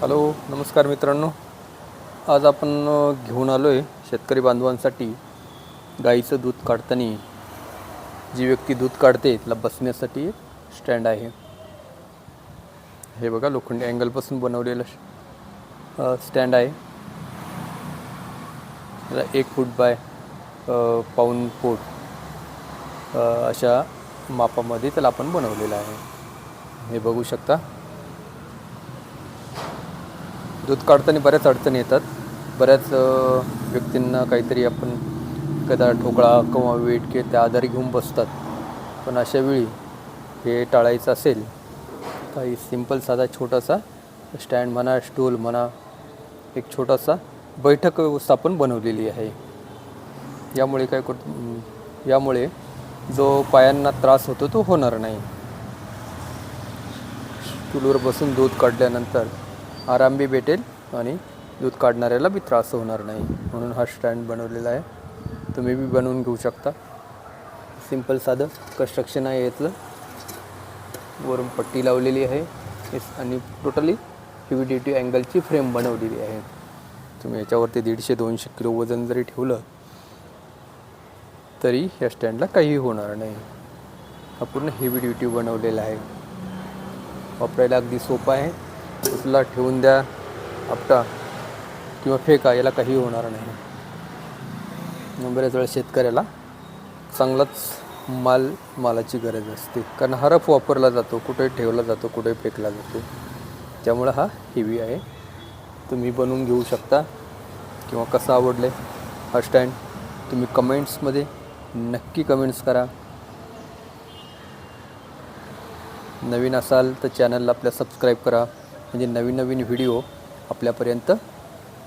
Hello नमस्कार मित्रांनो. आज आपण घेऊन आलो आहे शेतकरी बांधवांसाठी गाईचं दूध काढताना. जी व्यक्ती दूध काढते तिला बसण्यासाठी स्टँड आहे. हे बघा लोखंडी अँगलपासून बनवलेलं स्टँड आहे. त्याला एक फूट बाय पाऊन फूट अशा मापामध्ये त्याला आपण बनवलेलं आहे. हे बघू शकता. दूध काढताना बऱ्याच अडचणी येतात. बऱ्याच व्यक्तींना काहीतरी आपण कदा ठोकळा किंवा वेट के त्या आधारे घेऊन बसतात. पण अशा वेळी हे टाळायचं असेल तर सिंपल साधा छोटासा स्टँड म्हणा स्टूल म्हणा एक छोटासा बैठक व्यवस्थापन बनवलेली आहे. यामुळे काय कर यामुळे जो पायांना त्रास होतो तो होणार नाही. स्टूलवर बसून दूध काढल्यानंतर आराम बी भेटेल आणि दूध काढणाऱ्याला बी त्रास होणार नाही. म्हणून हा स्टँड बनवलेला आहे. तुम्ही बी बनवून घेऊ शकता. सिंपल साधं कन्स्ट्रक्शन आहे यातलं वरून पट्टी लावलेली आहे. आणि टोटली टी अँगलची फ्रेम बनवलेली आहे. तुम्ही याच्यावरती दीडशे दोनशे किलो वजन जरी ठेवलं तरी या स्टँडला काहीही होणार नाही. हा पूर्ण हेवी ड्युटी बनवलेला आहे. वापरायला अगदी सोपा आहे. उचला ठेवून द्या आपटा किंवा फेका याला काही होणार नाही. बऱ्याच वेळा शेतकऱ्याला चांगलाच माल मालाची गरज असते. कारण हरफ वापरला जातो कुठे ठेवला जातो कुठे फेकला जातो. त्यामुळं हा हेवी आहे. तुम्ही बनवून घेऊ शकता. किंवा कसं आवडलं हा स्टँड तुम्ही कमेंट्समध्ये नक्की कमेंट्स करा. नवीन असाल तर चॅनलला आपल्या सबस्क्राईब करा. म्हणजे नवीन नवीन व्हिडिओ आपल्यापर्यंत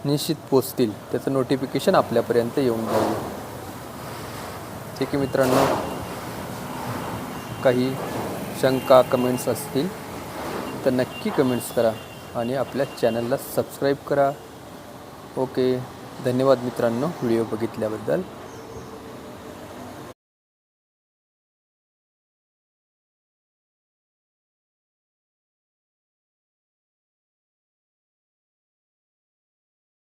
निश्चित पोचतील. त्याचं नोटिफिकेशन आपल्यापर्यंत येऊन जाईल. ठीक आहे मित्रांनो. काही शंका कमेंट्स असतील तर नक्की कमेंट्स करा आणि आपल्या चॅनलला सबस्क्राईब करा. ओके धन्यवाद मित्रांनो. व्हिडिओ बघितल्याबद्दल.